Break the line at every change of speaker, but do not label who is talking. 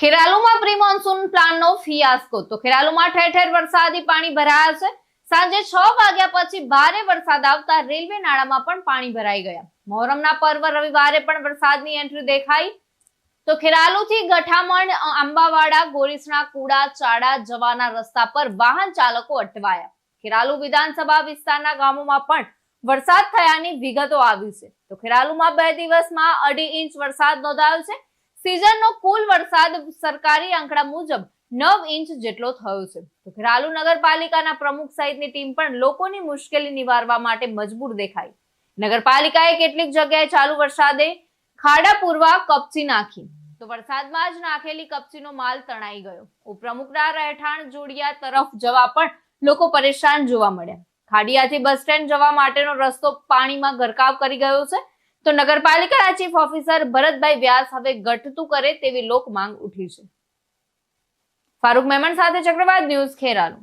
ખેરાલુમાં pre monsoon પ્લાનનો fiasco. તો ખેરાલુમાં ઠેર ઠેર વરસાદી પાણી ભરાયા છે. સાંજે છ વાગ્યા પછી ભારે વરસાદ આવતા રેલવે નાળામાં પણ પાણી ભરાઈ ગયા. મોહરમના પર્વ રવિવારે પણ વરસાદની એન્ટ્રી દેખાઈ. તો ખેરાલુથી ગઠામણ આંબાવાડા, ગોરીસણા, કુડા, ચાડા જવાના રસ્તા પર વાહન ચાલકો અટવાયા. ખેરાલુ વિધાનસભા વિસ્તારના ગામોમાં પણ વરસાદ થયાની વિગતો આવી છે. તો ખેરાલુમાં બે દિવસમાં અઢી ઇંચ વરસાદ નોંધાયો છે. સિઝનનો કુલ વરસાદ સરકારી આંકડા મુજબ નવ ઇંચ જેટલો થયો છે. ઘરાલુ નગરપાલિકાના પ્રમુખ સહિતની ટીમ પણ લોકોની મુશ્કેલી નિવારવા માટે મજબૂર દેખાઈ. નગરપાલિકાએ કેટલીક જગ્યાએ ચાલુ વરસાદે ખાડા પૂરવા કપચી નાખી. તો વરસાદમાં જ નાખેલી કપચીનો માલ તણાઈ ગયો. ઉપપ્રમુખના રહેઠાણ જોડિયા તરફ જવા પણ લોકો પરેશાન જોવા મળ્યા. ખાડિયાથી બસ સ્ટેન્ડ જવા માટેનો રસ્તો પાણીમાં ગરકાવ કરી ગયો છે. તો નગરપાલિકાના ચીફ ઓફિસર ભરતભાઈ વ્યાસ હવે ઘટતું કરે તેવી લોક માંગ ઉઠી છે. ફારૂક મેમણ સાથે ચક્રવાત ન્યૂઝ ખેરાલુ.